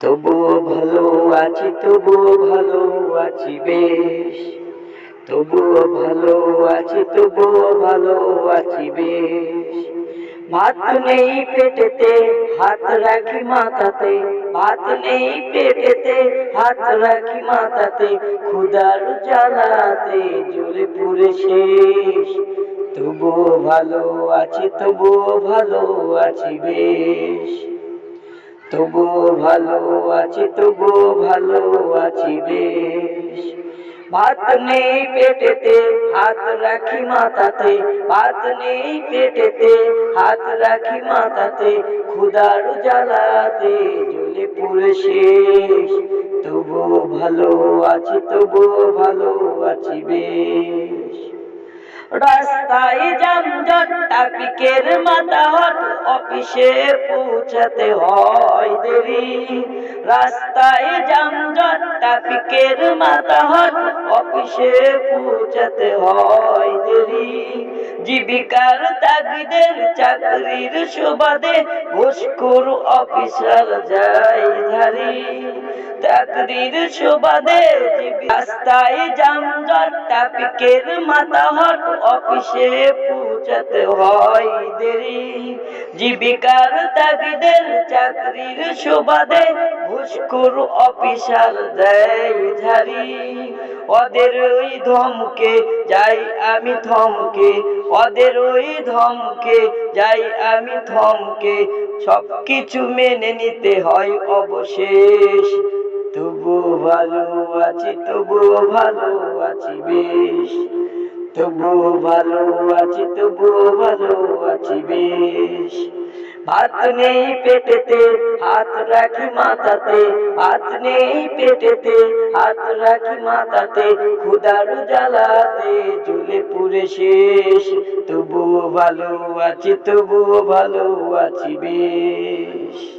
তবুও ভালো আছি তবুও ভালো আছি বেশ। তবুও ভালো আছি তবুও ভালো আছি বেশ। ভাত নেই পেটেতে, হাত রাখি মাথাতে। ভাত নেই পেটেতে, হাত রাখি মাথাতে। ক্ষুদার জ্বালাতে জ্বলে পুরে শেষ। তবুও ভালো আছি তবুও ভালো আছি বেশ। তবুও ভালো আছি তবুও ভালো আছি বেশ। ভাত নেই পেটেতে, হাত রাখি মাথাতে। ভাত নেই পেটেতে, হাত রাখি মাথাতে। ক্ষুদার জ্বালাতে জ্বলে পুরে শেষ। তবুও ভালো আছি, তবু ভালো আছি বেশ। রাস্তায় যানজট ট্রাফিকের মাতাহত অফিসে পৌঁছাতে হয় দেরি। রাস্তায় যানজট ট্রাফিকের মাতাহত অফিসে পৌঁছাতে হয় দেরি। জীবিকার তাগিদের চাকরির সুবাদে ঘুষখোর অফিসার যাই ধারি। চাকরির সুবাদে রাস্তায় ট্রাফিকের মাতাহত অফিসে পৌঁছাতে হয় দেরি। জীবিকার তাগিদের চাকরির সুবাদে ঘুষখোর অফিসার দেয় ঝাড়ি। ওদের ওই ধমকে যাই আমি থমকে, ওদের ওই ধমকে যাই আমি থমকে সব কিছু মেনে নিতে হয় অবশেষ। তবু ভালো আছি, তবু ভালো আছি বেশ। তবু ভালো আছি, তবু ভালো আছি বেশ। ভাত নেই পেটেতে, হাত রাখি মাথাতে। ভাত নেই পেটেতে, হাত রাখি মাথাতে। ক্ষুদার জ্বালাতে জ্বলে পুরে শেষ। তবুও ভালো আছি তবুও ভালো আছি বেশ।